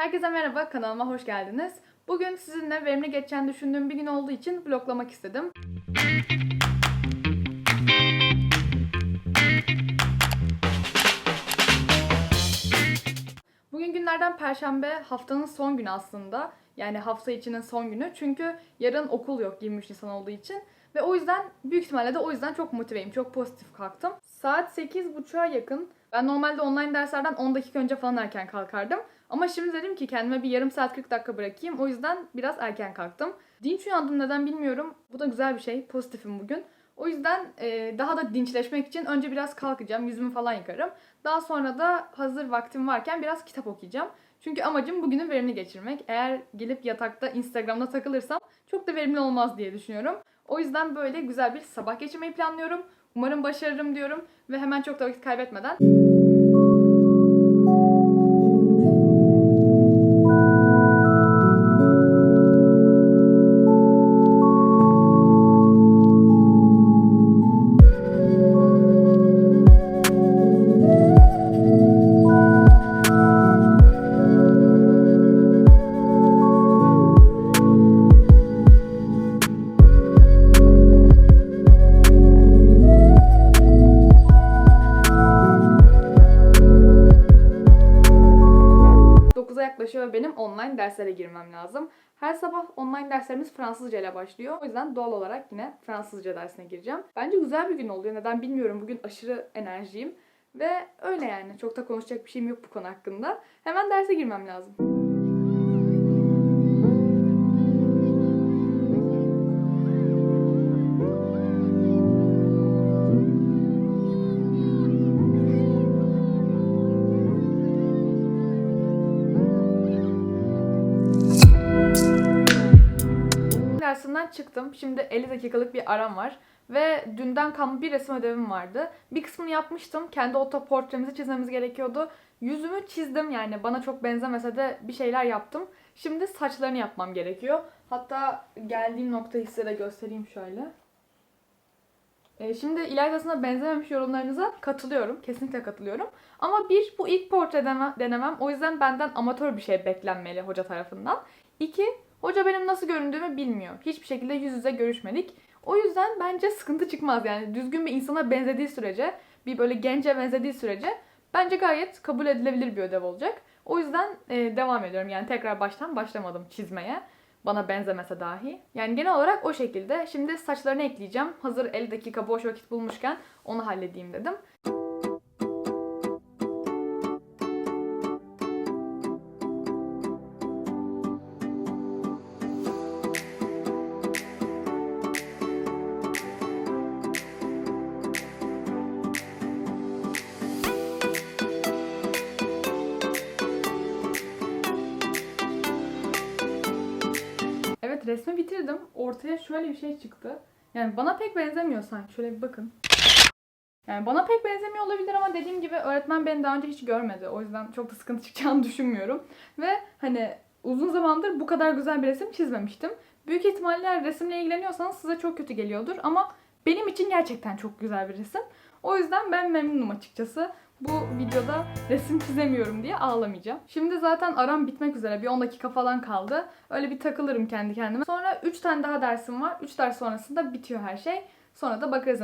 Herkese merhaba, kanalıma hoş geldiniz. Bugün sizinle verimli geçen düşündüğüm bir gün olduğu için vloglamak istedim. Bugün günlerden perşembe, haftanın son günü aslında. Yani hafta içinin son günü. Çünkü yarın okul yok 23 Nisan olduğu için. Ve o yüzden büyük ihtimalle de o yüzden çok motiveyim. Çok pozitif kalktım. Saat 8.30'a yakın. Ben normalde online derslerden 10 dakika önce falan erken kalkardım. Ama şimdi dedim ki kendime bir yarım saat 40 dakika bırakayım. O yüzden biraz erken kalktım. Dinç uyandım neden bilmiyorum. Bu da güzel bir şey. Pozitifim bugün. O yüzden e, daha da dinçleşmek için önce biraz kalkacağım. Yüzümü falan yıkarım. Daha sonra da hazır vaktim varken biraz kitap okuyacağım. Çünkü amacım bugünü verimli geçirmek. Eğer gelip yatakta Instagram'da takılırsam çok da verimli olmaz diye düşünüyorum. O yüzden böyle güzel bir sabah geçirmeyi planlıyorum. Umarım başarırım diyorum ve hemen çok da vakit kaybetmeden derslere girmem lazım. Her sabah online derslerimiz Fransızca ile başlıyor. O yüzden doğal olarak yine Fransızca dersine gireceğim. Bence güzel bir gün oluyor. Neden bilmiyorum. Bugün aşırı enerjiyim. Ve öyle yani. Çok da konuşacak bir şeyim yok bu konu hakkında. Hemen derse girmem lazım. Dersinden çıktım. Şimdi 50 dakikalık bir aram var. Ve dünden kalma bir resim ödevim vardı. Bir kısmını yapmıştım. Kendi otoportremizi çizmemiz gerekiyordu. Yüzümü çizdim yani bana çok benzemese de bir şeyler yaptım. Şimdi saçlarını yapmam gerekiyor. Hatta geldiğim noktayı size de göstereyim şöyle. Ee, Şimdi İlayda'sına benzememiş yorumlarınıza katılıyorum. Kesinlikle katılıyorum. Ama bir, bu ilk portre denemem. O yüzden benden amatör bir şey beklenmeli hoca tarafından. İki, hoca benim nasıl göründüğümü bilmiyor. Hiçbir şekilde yüz yüze görüşmedik. O yüzden bence sıkıntı çıkmaz yani. Düzgün bir insana benzediği sürece, bir böyle gence benzediği sürece bence gayet kabul edilebilir bir ödev olacak. O yüzden e, devam ediyorum. Yani tekrar baştan başlamadım çizmeye. Bana benzemese dahi. Yani genel olarak o şekilde. Şimdi saçlarını ekleyeceğim. Hazır 50 dakika boş vakit bulmuşken onu halledeyim dedim. Resmi bitirdim. Ortaya şöyle bir şey çıktı. Yani bana pek benzemiyor sanki. Şöyle bir bakın. Yani bana pek benzemiyor olabilir ama dediğim gibi öğretmen beni daha önce hiç görmedi. O yüzden çok da sıkıntı çıkacağını düşünmüyorum. Ve hani uzun zamandır bu kadar güzel bir resim çizmemiştim. Büyük ihtimalle resimle ilgileniyorsanız size çok kötü geliyordur ama benim için gerçekten çok güzel bir resim. O yüzden ben memnunum açıkçası. Bu videoda resim çizemiyorum diye ağlamayacağım. Şimdi zaten aram bitmek üzere. Bir 10 dakika falan kaldı. Öyle bir takılırım kendi kendime. Sonra 3 tane daha dersim var. 3 ders sonrasında bitiyor her şey. Sonra da bakarız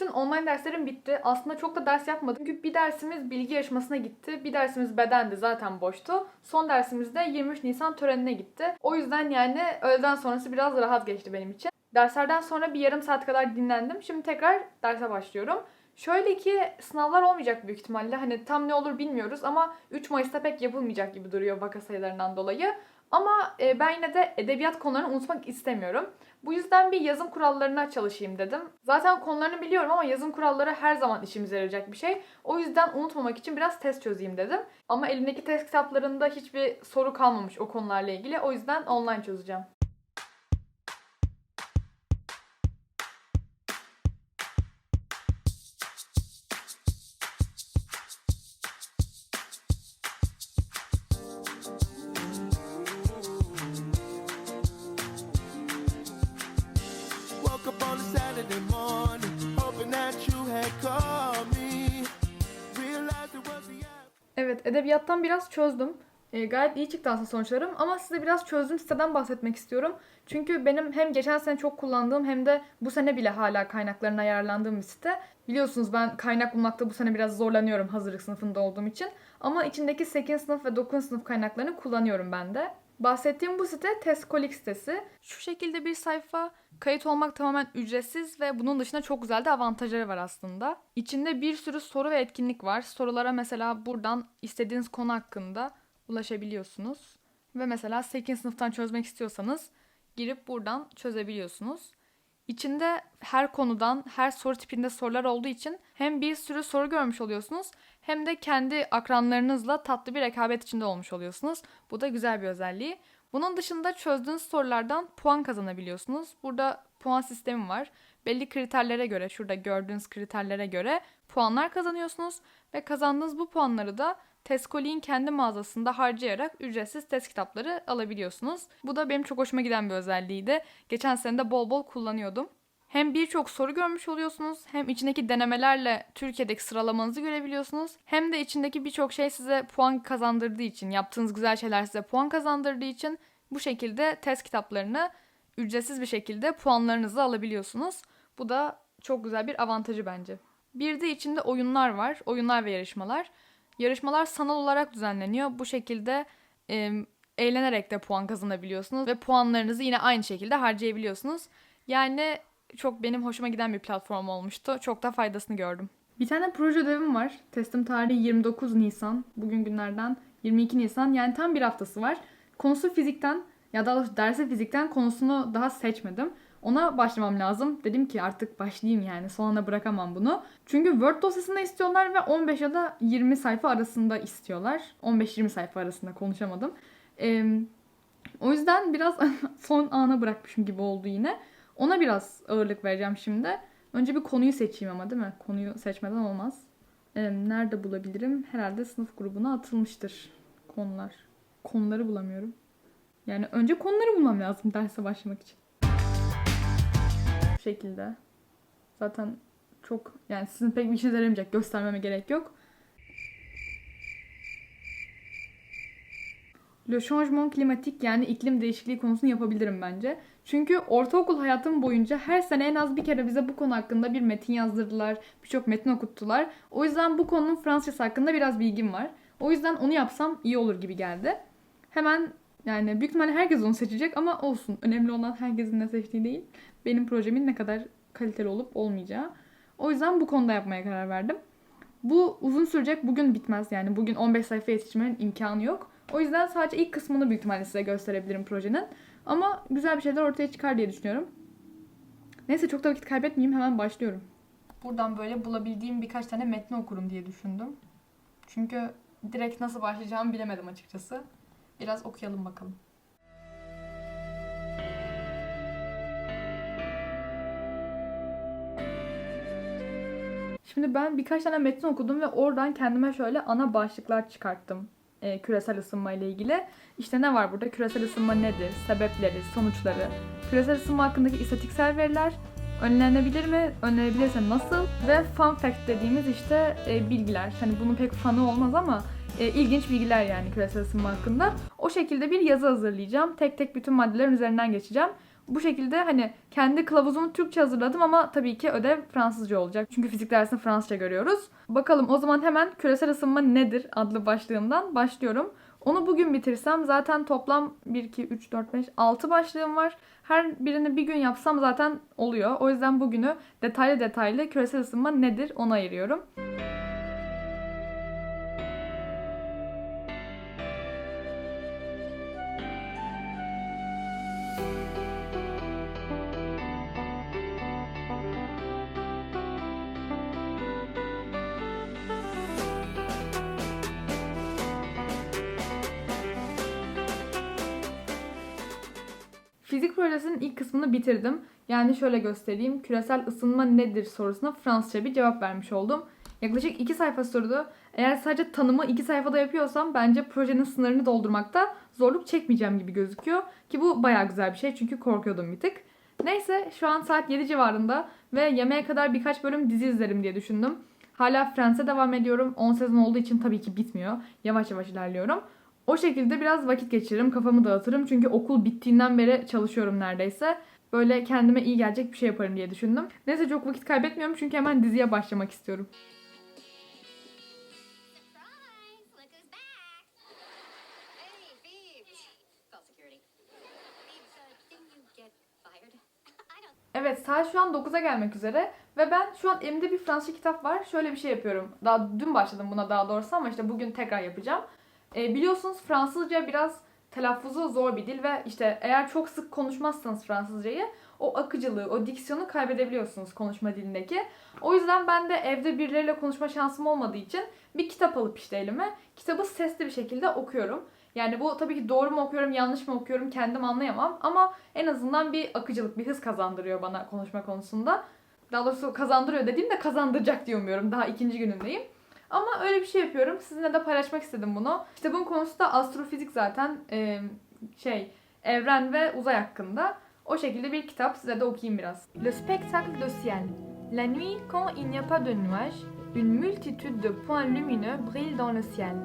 bütün online derslerim bitti. Aslında çok da ders yapmadım. Çünkü bir dersimiz bilgi yarışmasına gitti. Bir dersimiz bedendi zaten boştu. Son dersimiz de 23 Nisan törenine gitti. O yüzden yani öğleden sonrası biraz rahat geçti benim için. Derslerden sonra bir yarım saat kadar dinlendim. Şimdi tekrar derse başlıyorum. Şöyle ki sınavlar olmayacak büyük ihtimalle. Hani tam ne olur bilmiyoruz ama 3 Mayıs'ta pek yapılmayacak gibi duruyor vaka sayılarından dolayı. Ama e, ben yine de edebiyat konularını unutmak istemiyorum. Bu yüzden bir yazım kurallarına çalışayım dedim. Zaten konularını biliyorum ama yazım kuralları her zaman işimize yarayacak bir şey. O yüzden unutmamak için biraz test çözeyim dedim. Ama elimdeki test kitaplarında hiçbir soru kalmamış o konularla ilgili. O yüzden online çözeceğim. Evet, edebiyattan biraz çözdüm. E, gayet iyi çıktı aslında sonuçlarım ama size biraz çözdüğüm siteden bahsetmek istiyorum. Çünkü benim hem geçen sene çok kullandığım hem de bu sene bile hala kaynaklarına ayarlandığım bir site. Biliyorsunuz ben kaynak bulmakta bu sene biraz zorlanıyorum hazırlık sınıfında olduğum için. Ama içindeki 8. sınıf ve 9. sınıf kaynaklarını kullanıyorum ben de. Bahsettiğim bu site Teskolik sitesi. Şu şekilde bir sayfa. Kayıt olmak tamamen ücretsiz ve bunun dışında çok güzel de avantajları var aslında. İçinde bir sürü soru ve etkinlik var. Sorulara mesela buradan istediğiniz konu hakkında ulaşabiliyorsunuz. Ve mesela 8. sınıftan çözmek istiyorsanız girip buradan çözebiliyorsunuz. İçinde her konudan, her soru tipinde sorular olduğu için hem bir sürü soru görmüş oluyorsunuz hem de kendi akranlarınızla tatlı bir rekabet içinde olmuş oluyorsunuz. Bu da güzel bir özelliği. Bunun dışında çözdüğünüz sorulardan puan kazanabiliyorsunuz. Burada puan sistemi var. Belli kriterlere göre, şurada gördüğünüz kriterlere göre puanlar kazanıyorsunuz ve kazandığınız bu puanları da Teskolik'in kendi mağazasında harcayarak ücretsiz test kitapları alabiliyorsunuz. Bu da benim çok hoşuma giden bir özelliğiydi. Geçen sene de bol bol kullanıyordum. Hem birçok soru görmüş oluyorsunuz, hem içindeki denemelerle Türkiye'deki sıralamanızı görebiliyorsunuz. Hem de içindeki birçok şey size puan kazandırdığı için, yaptığınız güzel şeyler size puan kazandırdığı için bu şekilde test kitaplarını ücretsiz bir şekilde puanlarınızı alabiliyorsunuz. Bu da çok güzel bir avantajı bence. Bir de içinde oyunlar var, oyunlar ve yarışmalar. Yarışmalar sanal olarak düzenleniyor. Bu şekilde e, eğlenerek de puan kazanabiliyorsunuz ve puanlarınızı yine aynı şekilde harcayabiliyorsunuz. Yani çok benim hoşuma giden bir platform olmuştu. Çok da faydasını gördüm. Bir tane proje ödevim var. Teslim tarihi 29 Nisan. Bugün günlerden 22 Nisan. Yani tam bir haftası var. Konusu fizikten ya daha doğrusu derse fizikten konusunu daha seçmedim. Ona başlamam lazım. Dedim ki artık başlayayım yani. Son bırakamam bunu. Çünkü Word dosyasında istiyorlar ve 15 ya da 20 sayfa arasında istiyorlar. 15-20 sayfa arasında konuşamadım. Ee, o yüzden biraz son ana bırakmışım gibi oldu yine. Ona biraz ağırlık vereceğim şimdi. Önce bir konuyu seçeyim ama değil mi? Konuyu seçmeden olmaz. Ee, nerede bulabilirim? Herhalde sınıf grubuna atılmıştır konular. Konuları bulamıyorum. Yani önce konuları bulmam lazım derse başlamak için. Bu şekilde. Zaten çok yani sizin pek bir işinize yaramayacak. Göstermeme gerek yok. Le changement climatique yani iklim değişikliği konusunu yapabilirim bence. Çünkü ortaokul hayatım boyunca her sene en az bir kere bize bu konu hakkında bir metin yazdırdılar. Birçok metin okuttular. O yüzden bu konunun Fransızcası hakkında biraz bilgim var. O yüzden onu yapsam iyi olur gibi geldi. Hemen yani büyük ihtimalle herkes onu seçecek ama olsun. Önemli olan herkesin ne seçtiği değil. Benim projemin ne kadar kaliteli olup olmayacağı. O yüzden bu konuda yapmaya karar verdim. Bu uzun sürecek. Bugün bitmez. Yani bugün 15 sayfa yetiştirmenin imkanı yok. O yüzden sadece ilk kısmını büyük ihtimalle size gösterebilirim projenin. Ama güzel bir şeyler ortaya çıkar diye düşünüyorum. Neyse çok da vakit kaybetmeyeyim hemen başlıyorum. Buradan böyle bulabildiğim birkaç tane metni okurum diye düşündüm. Çünkü direkt nasıl başlayacağımı bilemedim açıkçası. Biraz okuyalım bakalım. Şimdi ben birkaç tane metin okudum ve oradan kendime şöyle ana başlıklar çıkarttım e, küresel ısınma ile ilgili. İşte ne var burada? Küresel ısınma nedir? Sebepleri, sonuçları, küresel ısınma hakkındaki istatistiksel veriler, önlenebilir mi? Önlenebilirse nasıl? Ve fun fact dediğimiz işte e, bilgiler. Hani bunun pek fanı olmaz ama e, ilginç bilgiler yani küresel ısınma hakkında. O şekilde bir yazı hazırlayacağım. Tek tek bütün maddelerin üzerinden geçeceğim. Bu şekilde hani kendi kılavuzumu Türkçe hazırladım ama tabii ki ödev Fransızca olacak. Çünkü fizik dersini Fransızca görüyoruz. Bakalım o zaman hemen küresel ısınma nedir adlı başlığımdan başlıyorum. Onu bugün bitirsem zaten toplam 1, 2, 3, 4, 5, 6 başlığım var. Her birini bir gün yapsam zaten oluyor. O yüzden bugünü detaylı detaylı küresel ısınma nedir ona ayırıyorum. Fizik projesinin ilk kısmını bitirdim. Yani şöyle göstereyim. Küresel ısınma nedir sorusuna Fransızca bir cevap vermiş oldum. Yaklaşık 2 sayfa sürdü. Eğer sadece tanımı 2 sayfada yapıyorsam bence projenin sınırını doldurmakta zorluk çekmeyeceğim gibi gözüküyor. Ki bu baya güzel bir şey çünkü korkuyordum bir tık. Neyse şu an saat 7 civarında ve yemeğe kadar birkaç bölüm dizi izlerim diye düşündüm. Hala Friends'e devam ediyorum. 10 sezon olduğu için tabii ki bitmiyor. Yavaş yavaş ilerliyorum. O şekilde biraz vakit geçiririm, kafamı dağıtırım. Çünkü okul bittiğinden beri çalışıyorum neredeyse. Böyle kendime iyi gelecek bir şey yaparım diye düşündüm. Neyse çok vakit kaybetmiyorum çünkü hemen diziye başlamak istiyorum. Evet saat şu an 9'a gelmek üzere ve ben şu an elimde bir Fransızca kitap var. Şöyle bir şey yapıyorum. Daha dün başladım buna daha doğrusu ama işte bugün tekrar yapacağım. E, biliyorsunuz Fransızca biraz telaffuzu zor bir dil ve işte eğer çok sık konuşmazsanız Fransızcayı o akıcılığı, o diksiyonu kaybedebiliyorsunuz konuşma dilindeki. O yüzden ben de evde birileriyle konuşma şansım olmadığı için bir kitap alıp işte elime kitabı sesli bir şekilde okuyorum. Yani bu tabii ki doğru mu okuyorum, yanlış mı okuyorum kendim anlayamam ama en azından bir akıcılık, bir hız kazandırıyor bana konuşma konusunda. Daha doğrusu kazandırıyor dediğimde kazandıracak diye umuyorum. Daha ikinci günündeyim. Ama öyle bir şey yapıyorum. Sizinle de paylaşmak istedim bunu. Kitabın konusu da astrofizik zaten. Ee, şey, evren ve uzay hakkında. O şekilde bir kitap. Size de okuyayım biraz. Le spectacle de ciel. La nuit, quand il n'y a pas de nuages, une multitude de points lumineux brillent dans le ciel.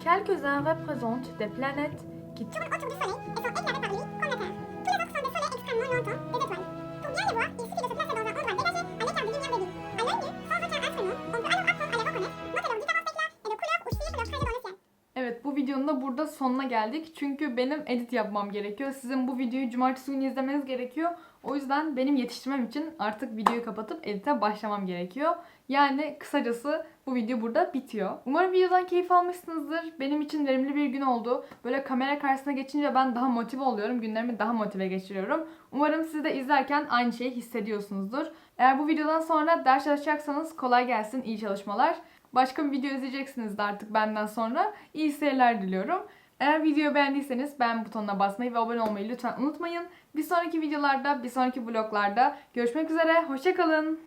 Quelques-uns représentent des planètes qui tournent autour du Soleil et sont éclairés par lui comme la Terre. Tous les autres sont des soleils extrêmement lointains, des étoiles. Pour bien les voir, Evet bu videonun da burada sonuna geldik. Çünkü benim edit yapmam gerekiyor. Sizin bu videoyu cumartesi günü izlemeniz gerekiyor. O yüzden benim yetiştirmem için artık videoyu kapatıp edite başlamam gerekiyor. Yani kısacası bu video burada bitiyor. Umarım videodan keyif almışsınızdır. Benim için verimli bir gün oldu. Böyle kamera karşısına geçince ben daha motive oluyorum. Günlerimi daha motive geçiriyorum. Umarım siz de izlerken aynı şeyi hissediyorsunuzdur. Eğer bu videodan sonra ders çalışacaksanız kolay gelsin, iyi çalışmalar. Başka bir video izleyeceksiniz de artık benden sonra. İyi seyirler diliyorum. Eğer videoyu beğendiyseniz beğen butonuna basmayı ve abone olmayı lütfen unutmayın. Bir sonraki videolarda, bir sonraki vloglarda görüşmek üzere. Hoşçakalın.